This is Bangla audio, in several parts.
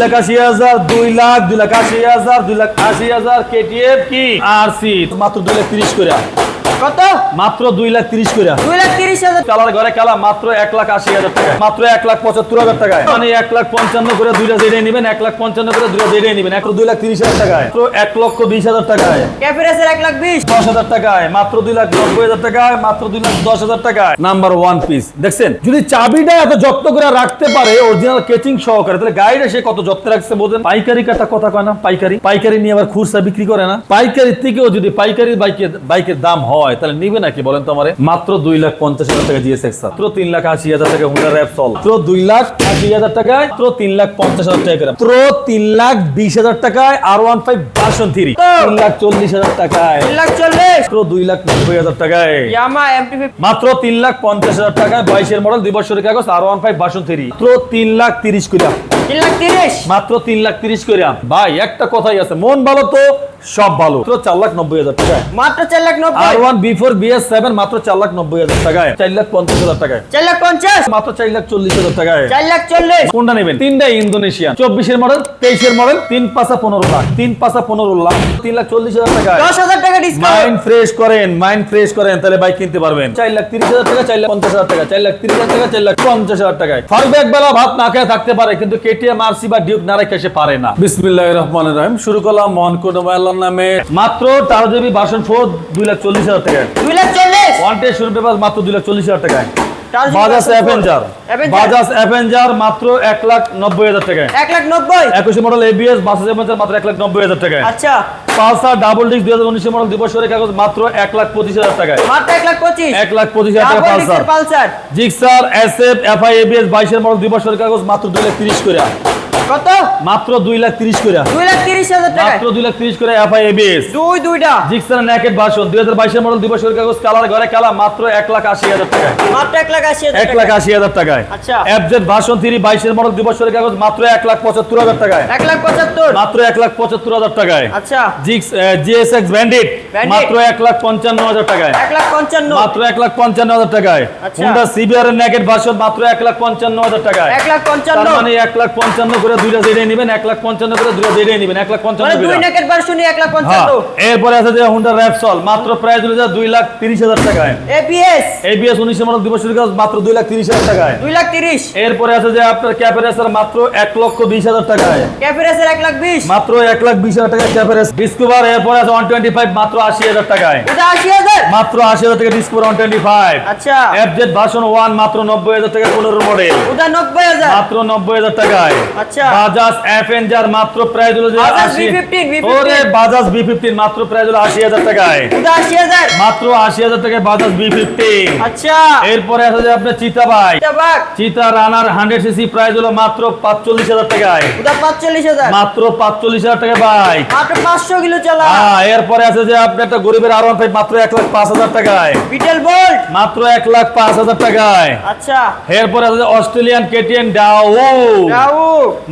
লাখ আশি হাজার, দুই লাখ দুই লাখ আশি হাজার, দুই লাখ আশি হাজার কেটিএফ কি? R C. মাত্র দুই লাখ তিরিশ করে। কত? মাত্র দুই লাখ তিরিশ করে দুই লাখ তিরিশ হাজার। কালার ঘরে কালা মাত্র এক লাখ আশি হাজার টাকা মাত্র এক লাখ পঁচাত্তর হাজার টাকায়। মানে এক লাখ পঞ্চান্ন করে দুইটা জেডে নেবেন এক লাখ পঞ্চান্ন করে দুইটা জেডে নেবেন দুই লাখ তিরিশ হাজার টাকায়। মাত্র এক লক্ষ বিশ হাজার টাকায়। এক লাখ বিশ। দশ হাজার টাকায় মাত্র দুই লাখ নব্বই হাজার টাকায় মাত্র দুই লাখ দশ হাজার টাকায়। নাম্বার ওয়ান পিস দেখছেন? যদি চাবিটা এত যত্ন করে রাখতে পারে অরিজিনাল কেচিং সহকারে তাহলে গাড়িটা সে কত যত্ন রাখছে বোঝেন? পাইকারি কাটা কথা কয় না? পাইকারি। পাইকারি নিয়ে আবার খুচরা বিক্রি করে না। পাইকারি থেকেও যদি পাইকারি বাইকের বাইকের দাম হয় তাহলে নিবে নাকি বলেন তো আমারে? মাত্র দুই লাখ পঞ্চাশ হাজার টাকা জিএসএক্স মাত্র তিন লাখ আশি হাজার টাকা হুন্ডা র্যাপ সল মাত্র দুই লাখ আশি হাজার টাকায় মাত্র তিন লাখ পঞ্চাশ হাজার টাকা মাত্র তিন লাখ বিশ হাজার টাকায় R one five version three তিন লাখ চল্লিশ হাজার টাকায়। তিন লাখ চল্লিশ! মাত্র দুই লাখ নব্বই হাজার টাকায়। ইয়ামা ফিফটি মাত্র তিন লাখ পঞ্চাশ হাজার টাকায় বাইশের মডেল দুই বছরের কাগজ R one five version three মাত্র তিন লাখ তিরিশ করিয়া তিন লাখ তিরিশ! মাত্র তিন লাখ তিরিশ করিয়া ভাই একটা কথাই আছে মন ভালো তো সব ভালো। মাত্র চার লাখ নব্বই হাজার টাকায়। মাত্র চার লাখ আর নব্বই one B four BS seven মাত্র চার লাখ নব্বই হাজার টাকায়। চার লাখ পঞ্চাশ হাজার টাকায়। চার লাখ পঞ্চাশ। মাত্র চার লাখ চল্লিশ হাজার টাকায়। চার লাখ চল্লিশ। কোনটা নেবেন? তিনটাই ইন্দোনেশিয়ান। চব্বিশের মডেল তেইশের মডেল তিন পাঁচা পনেরো লাখ। তিন পাঁচা পনেরো লাখ তিন লাখ চল্লিশ হাজার টাকায়। দশ হাজার টাকা মাইন্ড ফ্রেশ করেন মাইন্ড ফ্রেশ করেন তাহলে বাইক কিনতে পারবেন। চার লাখ তিরিশ হাজার টাকা চার লাখ পঞ্চাশ হাজার টাকা চার লাখ তিরিশ হাজার টাকা চার লাখ পঞ্চাশ হাজার টাকায়। ফারুক এক ভাত না খেয়ে থাকতে পারে কিন্তু কেটিএম আরসি বা ডিউক না রেখে সে পারে না। বিসমিল্লাহ রহমান রহিম। শুরু করলাম মোহন কুটুম্ব নামে। মাত্র তেরো বাসন ফোর দুই লাখ চল্লিশ হাজার টাকায় দুই লাখ চল্লিশ। ওয়ান টেস্ট পেপার মাত্র দুই লাখ চল্লিশ হাজার টাকায়। বাজাজ অ্যাভেঞ্জার বাজাজ অ্যাভেঞ্জার মাত্র এক লাখ নব্বই হাজার টাকায়। এক লাখ নব্বই। একুশে মডেল এবিএস বাজাজ অ্যাভেঞ্জার মাত্র এক লাখ নব্বই হাজার টাকায়। আচ্ছা। পালসার ডাবল ডিস্ক দুই হাজার উনিশে মডেল দুই বছরের কাগজ মাত্র এক লাখ পঁচিশ হাজার টাকায়। মাত্র এক লাখ পঁচিশ। এক লাখ পঁচিশ হাজার টাকা Pulsar Pulsar Gixxer SF FI ABS বাইশের মডেল দুই বছরের কাগজ মাত্র দুই লাখ তিরিশ করে। কত মাত্র দুই লাখ তিরিশ করে দুই লাখ তিরিশ হাজার টাকা মাত্র দুই লাখ তিরিশ করে এফআই এবিএস দুই দুইটা জিক্সার ন্যাকেট ভার্সন দুই হাজার বাইশের মডেল দুই কাগজ কালার ঘরে কালা মাত্র এক লাখ আশি হাজার টাকায় মাত্র এক লাখ আশি এক টাকা লাখ আশি হাজার টাকায় আচ্ছা। এফজেড ভার্সন থ্রি বাইশের মডেল দুই কাগজ মাত্র এক লাখ পঁচাত্তর হাজার টাকায় এক লাখ পঁচাত্তর মাত্র এক লাখ পঁচাত্তর হাজার টাকায় আচ্ছা জিক্স জিএসএক্স ব্যান্ডিট মাত্র এক লাখ পঞ্চান্ন হাজার টাকায় এক লাখ পঞ্চান্ন মাত্র এক লাখ পঞ্চান্ন হাজার টাকায় আচ্ছা। হুন্ডা সিবিআর এর নেকেট ভার্সন মাত্র এক লাখ পঞ্চান্ন হাজার টাকায় এক লাখ পঞ্চান্ন মানে এক লাখ পঞ্চান্ন করে দুইটা জেডে নেবেন এক লাখ পঞ্চান্ন করে দুইটা জেডে নেবেন এক লাখ পঞ্চান্ন মানে দুই ভার্সনই এক লাখ হ্যাঁ পঞ্চান্ন এরপরে আছে যে হুন্ডা র্যাপসল মাত্র প্রাইস হলো যা দুই লাখ তিরিশ হাজার টাকায়। এপিএস এবিএস উনিশশো মডেল দিবস মাত্র দুই লাখ তিরিশ হাজার টাকায়। দুই লাখ তিরিশ। এরপরে আছে যে আপনার ক্যাপের মাত্র এক লক্ষ বিশ হাজার টাকায়। ক্যাফে এক লাখ বিশ। মাত্র এক লাখ বিশ হাজার টাকা ক্যাপের ডিসকভার এরপরে আছে ওয়ান টোয়েন্টি ফাইভ মাত্র আশি হাজার টাকায়। আশি হাজার? মাত্র আশি হাজার টাকা ডিসকভার ওয়ান টোয়েন্টি ফাইভ আচ্ছা। এফজেড ভার্সন ওয়ান মাত্র নব্বই হাজার টাকা পনেরো মডেল ওটা নব্বই হাজার। মাত্র নব্বই হাজার টাকায়। আচ্ছা। বাজাজ অ্যাভেঞ্জার মাত্র প্রাইস হলো যে বাজাজ আশি। B15, B15 ওরে বাজাজ বি ফিফটিন মাত্র প্রাইস হলো আশি হাজার টাকায়। মাত্র আশি হাজার টাকায় বাজাজ বি ফিফটিন আচ্ছা। এরপরে আছে যে আপনার চিতা বাঘ চিতা রানার হান্ড্রেড সিসি প্রাইস হলো মাত্র পাঁচচল্লিশ হাজার টাকায়। পাঁচচল্লিশ হাজার। মাত্র পাঁচচল্লিশ হাজার টাকা মাত্র পাঁচশো কিলো চালা। হ্যাঁ এরপরে আছে যে আপনি একটা গরিবের আর মাত্র এক লাখ পাঁচ হাজার টাকায়। বিটেল বোল্ট মাত্র এক লাখ পাঁচ হাজার টাকায়। আচ্ছা। এরপরে আছে যে অস্ট্রেলিয়ান কেটিএন ডাও রাউ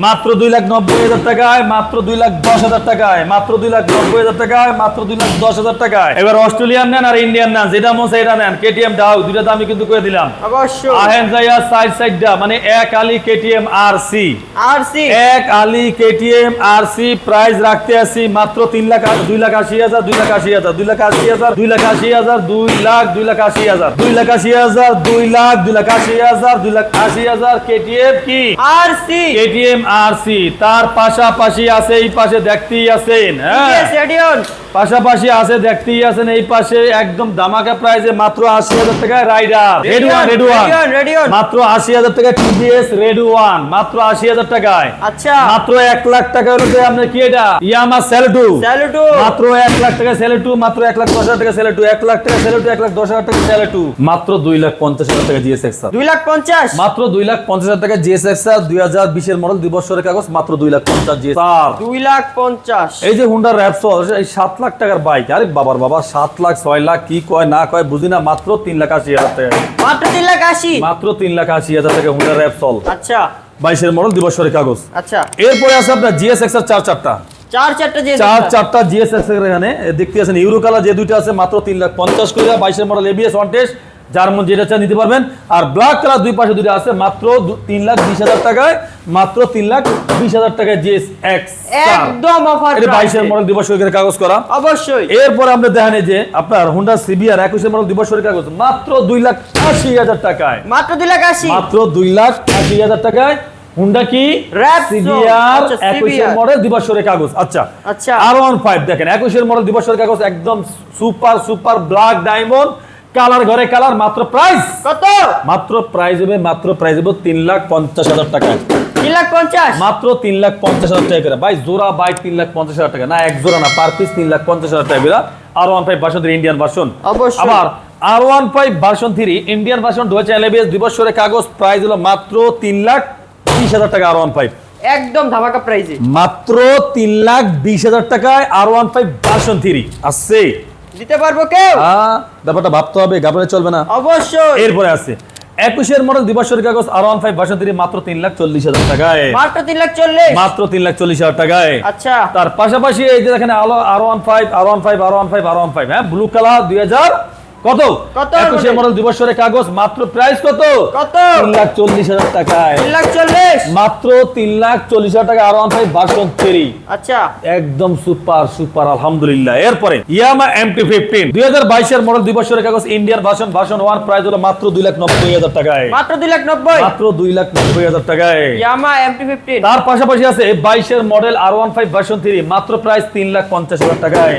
মাত্র দুই লাখ নব্বই হাজার টাকায় মাত্র দুই লাখ দশ হাজার টাকায় মাত্র দুই লাখ নব্বই হাজার টাকায় মাত্র দুই লাখ দশ হাজার টাকায় এবার অস্ট্রেলিয়ান নেন আর ইন্ডিয়ান নেন যেটা মন সেটা নেন কেটিএম ডাউ দুইটা দামি কিন্তু করে দিলাম অবশ্যই আহেন যাইয়া সাইড সাইড ডা মানে এক আলি KTM R C R C এক আলি কেটিএম আর সি প্রাইস রাখতে আসি মাত্র তিন লাখ দুই লাখ আশি হাজার দুই লাখ আশি হাজার দুই লাখ আশি হাজার দুই লাখ আশি হাজার দুই লাখ দুই লাখ আশি হাজার দুই লাখ আশি হাজার দুই লাখ দুই লাখ আশি হাজার দুই লাখ আশি হাজার কেটিএম কি R C KTM R C তার পাশাপাশি আছে এই পাশে দেখতেই আছেন হ্যাঁ? পাশাপাশি আছে দেখতেই আছেন এই পাশে একদম দামাকা প্রাইজে মাত্র আশি হাজার টাকায় Raider red one red one মাত্র আশি হাজার টাকা টিভিএস রেড ওয়ান মাত্র আশি হাজার টাকায়। আচ্ছা। মাত্র এক লাখ টাকা হলো যে আপনার কি এটা? ইয়ামা সেলটু স্যালুটু মাত্র এক লাখ টাকা সেলেটু মাত্র এক লাখ দশ হাজার টাকা সেলেটু এক লাখ টাকা সেলেটু এক লাখ দশ হাজার টাকা সেলেটু মাত্র দুই লাখ পঞ্চাশ হাজার টাকা জিএসএক্স দুই লাখ পঞ্চাশ। মাত্র দুই লাখ পঞ্চাশ হাজার টাকা জিএসএক্স দুই হাজার বিশের মডেল দুই বছরের কাগজ মাত্র দুই লাখ পঞ্চাশ জিএস স্যার। দুই লাখ পঞ্চাশ। এই যে হুন্ডার র্যাপসল এই সাত লাখ টাকার বাইক আরে বাবার বাবা সাত লাখ ছয় লাখ কি কয় না কয় বুঝি না মাত্র তিন লাখ আশি হাজার টাকা। মাত্র তিন লাখ আশি? মাত্র তিন লাখ আশি হাজার টাকা হুন্ডার র্যাপসল আচ্ছা। বাইশের মডেল দুই বছরের কাগজ। আচ্ছা। এরপরে আছে আপনার জিএসএক্স এর চার চারটা। চার এখানে দেখতে আছেন ইউরো কালার যে দুইটা আছে মাত্র তিন লাখ পঞ্চাশ করে বাইশের মডেল এবিএস ওয়ান টেস্ট যার মন যেটা চান নিতে পারবেন। আর ব্ল্যাক কালার দুই পাশে দুটো আছে মাত্র তিন লাখ বিশ হাজার টাকায় মাত্র তিন লাখ বিশ হাজার টাকায় জিএস এক্স একদম অফার বাইশের মডেল দিবস সরকারের কাগজ করা। অবশ্যই। এরপরে আমরা দেখেন যে আপনার হুন্ডা সিবিআর একুশের মডেল দিবস সরকারের কাগজ মাত্র দুই লাখ আশি হাজার টাকায়। মাত্র দুই লাখ আশি। মাত্র দুই লাখ আশি হাজার টাকায় হুন্ডা কি? Rapso, সিবিআর আচ্ছা, একুশের মডেল দিবসের কাগজ। আচ্ছা আচ্ছা। আর ওয়ান ফাইভ দেখেন একুশের মডেল দিবসের কাগজ একদম super super black diamond colour ঘরে কালার মাত্র প্রাইস কত? মাত্র প্রাইস হবে মাত্র প্রাইস হবে তিন লাখ পঞ্চাশ হাজার টাকায় তিন লাখ পঞ্চাশ? মাত্র তিন লাখ পঞ্চাশ হাজার টাকা করে। ভাই জোড়া বাইক তিন লাখ পঞ্চাশ হাজার টাকা। না এক জোড়া না পার পিস তিন লাখ পঞ্চাশ হাজার টাকা করে। R one five version Indian version. আবার R one five version three Indian version dual channel দিবসরে কাগজ প্রাইস হলো মাত্র তিন লাখ বিশ হাজার টাকা আর ওয়ান ফাইভ একদম ধামাকা প্রাইজে মাত্র তিন লাখ বিশ হাজার টাকায় R one five version three আসছে দিতে পারব কেউ? ব্যাপারটা ভাবতে হবে গাবলে চলবে না। অবশ্যই। এরপরে আছে একুশের মডেল দিবসের কাগজ আর ওয়ান ফাইভ থ্রি মাত্র তিন লাখ চল্লিশ হাজার টাকায়। মাত্র তিন লাখ চল্লিশ? মাত্র তিন লাখ চল্লিশ হাজার টাকায়। আচ্ছা। তার পাশাপাশি এই যে দেখেন আলো R one five R one five R one five R one five হ্যাঁ ব্লু কালার দুই হাজার কত? কত? একুশে? মডেল দিবসের কাগজ মাত্র প্রাইস কত? কত? তিন লাখ চল্লিশ হাজার টাকায় তিন লাখ চল্লিশ? মাত্র তিন লাখ চল্লিশ হাজার টাকা আর ফাইভ ভার্সন থ্রি আচ্ছা। একদম সুপার সুপার আলহামদুলিল্লাহ। এরপরে ইয়ামা এমটি ফিফটিন দুই হাজার বাইশের মডেল দিবসের কাগজ Indian version version one price হলো মাত্র দুই লাখ নব্বই হাজার টাকায়। মাত্র দুই লাখ নব্বই? মাত্র দুই লাখ নব্বই হাজার টাকায়। ইয়ামা এমটি ফিফটিন তার পাশাপাশি আছে বাইশের model R one five version three মাত্র প্রাইস তিন লাখ পঞ্চাশ হাজার টাকায়।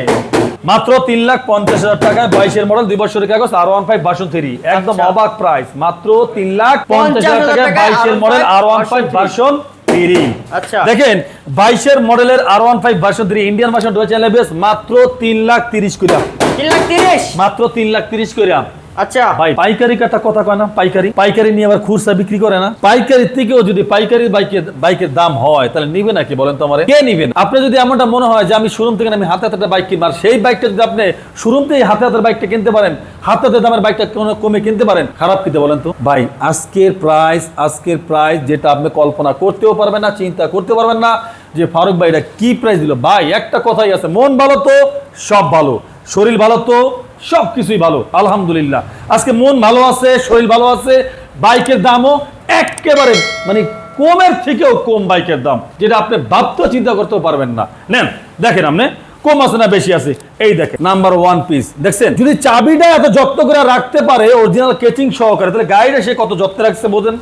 মাত্র তিন লাখ পঞ্চাশ হাজার টাকায় বাইশের মডেল দুই বছরের কাগজ R one five version three একদম আচ্ছা। অবাক প্রাইস মাত্র তিন লাখ পঞ্চাশ হাজার টাকায় বাইশের model R one five version আচ্ছা। দেখেন বাইশের মডেলের R one five version three Indian version dual মাত্র তিন লাখ তিরিশ তিন মাত্র তিন লাখ তিরিশ করিয়া আচ্ছা। ভাই, পাইকারি কাটা কথা কয় না? পাইকারি। পাইকারি নিয়ে আবার খুচরা বিক্রি করে না? পাইকারি থেকেও যদি পাইকারি বাইকের বাইকের দাম হয়, তাহলে নিবে নাকি বলেন তো আমারে? কে নিবেন আপনি যদি মনে হয় যে আমি থেকে আমি হাতে বাইক কিনবো সেই বাইকটা যদি আপনি হাতের বাইকটা কিনতে পারেন, হাতে হাতে দামের বাইকটা কোনো কমে কিনতে পারেন, খারাপ বলেন তো? ভাই, আজকের প্রাইস আজকের প্রাইস যেটা আপনি কল্পনা করতেও পারবেন না, চিন্তা করতে পারবেন না যে ফারুক ভাই কি প্রাইস দিল? ভাই, একটা কথাই আছে, মন ভালো তো, সব ভালো। শরীর ভালো তো সব কিছুই ভালো, আলহামদুলিল্লাহ। আজকে মন ভালো আছে, শরীর ভালো আছে, বাইকের দামও একেবারে মানে কমের থেকেও কম বাইকের দাম, যেটা আপনি ভাবতেও চিন্তা করতেও পারবেন না। নেন, দেখেন আপনি, কম আছে না বেশি আছে? এই দেখেন নাম্বার ওয়ান পিস দেখছেন? যদি চাবিটা এত যত্ন করে রাখতে পারে অরিজিনাল কেচিং সহকারে, তাহলে গাড়িটা সে কত যত্নে রাখছে, বোঝেন?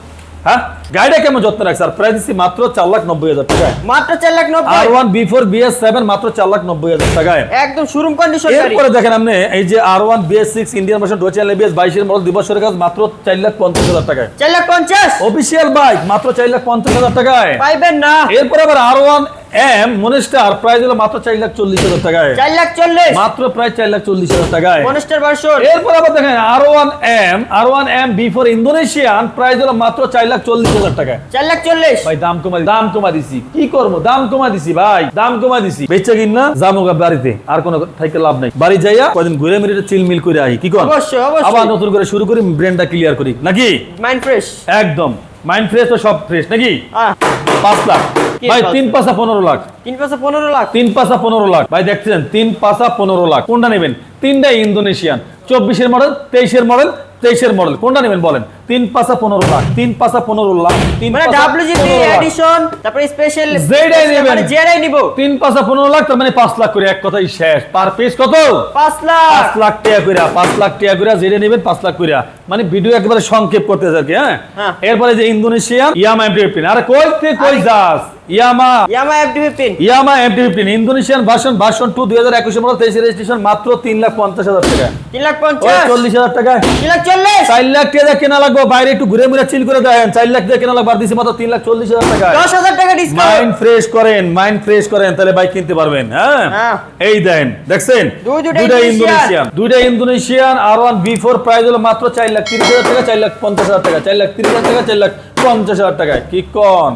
হ্যাঁ? গাড়িটা কেমন যত্ন রাখছে? আর প্রাইস দিচ্ছি মাত্র চার লাখ নব্বই হাজার টাকায়। মাত্র চার lakh R one B four BS seven মাত্র চার লাখ নব্বই হাজার টাকায়। একদম শোরুম কন্ডিশন এরপরে দেখেন আপনি এই যে R one BS six Indian version ডোচাল ABS বাইশের মডেল দিবসের কাজ মাত্র চার লাখ পঞ্চাশ হাজার টাকায়। চার লাখ পঞ্চাশ? অফিসিয়াল বাইক মাত্র চার লাখ পঞ্চাশ হাজার টাকায়। পাইবেন না। এরপরে আবার R one M monster price হলো মাত্র চার লাখ চল্লিশ হাজার টাকায়। চার লাখ চল্লিশ? মাত্র প্রায় চার লাখ চল্লিশ হাজার টাকায়। মনস্টার ভার্সন এরপর আবার দেখেন R one M R one M B four Indonesian price হলো মাত্র চার লাখ চল্লিশ হাজার টাকায়। চার লাখ চল্লিশ? ভাই দাম কমা দাম কমা দিছি। কি করব? দাম কমা দিছি ভাই দাম কমা দিছি। বেচা কিন না যাব বাড়িতে। আর কোনো লাভ নাই। বাড়ি যাইয়া কদিন ঘুরে মিরে চিলমিল করে আহি কি কর? অবশ্যই, অবশ্যই। আবার নতুন করে শুরু করি ব্রেনটা ক্লিয়ার করি। নাকি? মাইন্ড ফ্রেশ একদম। মাইন্ড ফ্রেশ তো সব ফ্রেশ নাকি? পাঁচ লাখ। ভাই পাঁচ তিন? পাঁচা পনেরো লাখ। তিন পনেরো লাখ? তিন পাঁচা পনেরো লাখ। ভাই দেখছেন তিন পাঁচা পনেরো লাখ। কোনটা নেবেন? তিনটা ইন্দোনেশিয়ান। চব্বিশের মডেল তেইশের মডেল তেইশের মডেল কোনটা নেবেন বলেন? তিন পাঁচা পনেরো লাখ। তিন পাঁচা পনেরো লাখ তিন মানে। এডিশন তারপরে স্পেশাল যেটাই নেবেন। মানে যেটাই নিব। তিন পাঁচা পনেরো লাখ তার মানে পাঁচ লাখ করে এক কথাই শেষ। পার পিস কত? পাঁচ লাখ। পাঁচ লাখ টাকা করে পাঁচ লাখ টাকা করে যেটা নেবেন পাঁচ লাখ করে মানে ভিডিও একেবারে সংক্ষেপ করতে আর কি হ্যাঁ? হ্যাঁ। এরপরে যে ইন্দোনেশিয়া ইয়ামা ফিফটিন কই কই যাস? Yamaha. Yamaha FD fifteen Yamaha MT fifteen Indonesian version version two দুই হাজার একুশে মডেল তেইশে রেজিস্ট্রেশন মাত্র তিন লাখ পঞ্চাশ হাজার টাকা। তিন লাখ পঞ্চাশ। চল্লিশ হাজার টাকায় তিন লাখ চল্লিশ। চার লাখ টাকা কেনা লাগবে বাইরে একটু ঘুরে মুড়ে চিল করে দেন চার লাখ টাকা কেনা লাগবে আর দিছি মাত্র তিন লাখ চল্লিশ হাজার টাকা দশ হাজার টাকা ডিসকাউন্ট মাইন্ড ফ্রেশ করেন মাইন্ড ফ্রেশ করেন তাহলে বাইক কিনতে পারবেন হ্যাঁ? হ্যাঁ। এই দেন দেখছেন? দুই দুইটা ইন্দোনেশিয়ান। ইন্দোনেশিয়ান দুইটা Indonesian R one B four price হলো মাত্র চার লাখ তিরিশ হাজার টাকা চার লাখ পঞ্চাশ হাজার টাকা চার লাখ তিরিশ হাজার টাকা চার লাখ পঞ্চাশ হাজার টাকায়। কি কন?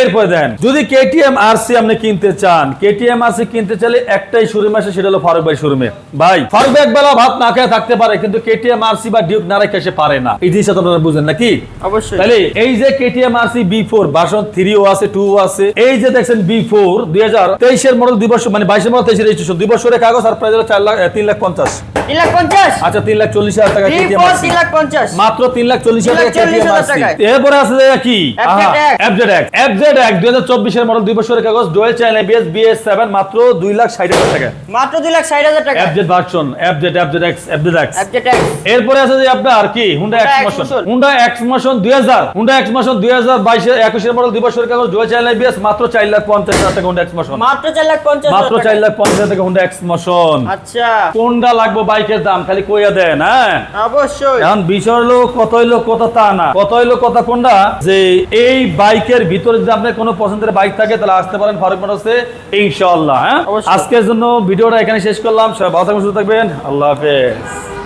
এরপরে দেন যদি কেটিএম আরসি আপনি কিনতে চান কেটিএম আরসি কিনতে চাইলে একটাই শোরুম আছে সেটা হলো ফারুক ভাই শোরুমে। ভাই ফারুক ভাই একবেলা ভাত না খেয়ে থাকতে পারে কিন্তু কেটিএম আরসি বা ডিউক না রেখে সে পারে না। এই জিনিসটা আপনারা বুঝেন নাকি? অবশ্যই। তাহলে এই যে KTM RC B four version three ও আছে টু আছে এই যে দেখছেন বি ফোর দুই হাজার তেইশের মডেল দুই বছর মানে বাইশের মডেল তেইশের রেজিস্ট্রেশন দুই বছরের কাগজ আর হলো চার লাখ তিন লাখ পঞ্চাশ। তিন লাখ পঞ্চাশ? আচ্ছা তিন লাখ চল্লিশ হাজার টাকা মাত্র তিন লাখ চল্লিশ এরপরে আছে কি? FZ-X FZ X FZ x দুই হাজার চব্বিশের মডেল দুই বছরের কাগজ dual channel ABS BS seven মাত্র দুই লাখ ষাট হাজার টাকা। মাত্র দুই লাখ ষাট হাজার টাকা। FZ version FZ FZ X FZ X এরপরে আছে যে আপনার কি? Honda X motion Honda X motion দুই হাজার। হুন্ডা এক্স মোশন দুই হাজার বাইশের একুশের মডেল দুই বছরের কাগজ ডোয়েল চ্যানেল এবিএস মাত্র চার লাখ পঞ্চাশ হাজার টাকা হুন্ডা এক্স মোশন মাত্র চার লাখ পঞ্চাশ মাত্র চার লাখ পঞ্চাশ হাজার টাকা হুন্ডা এক্স মোশন আচ্ছা। কোনটা লাগবে বাইকের দাম? খালি কইয়া দেন হ্যাঁ? অবশ্যই। এখন বিষয় হলো কত হইল কত তা না। কত হইল কথা কোনটা? যে এই বাইকের ভিতরে যদি আপনার কোনো পছন্দের বাইক থাকে তাহলে আসতে পারেন ফারুক মোটরসে ইনশাআল্লাহ হ্যাঁ? আজকের জন্য ভিডিওটা এখানে শেষ করলাম। সবাই ভালো থাকবেন সুস্থ থাকবেন। আল্লাহ হাফেজ।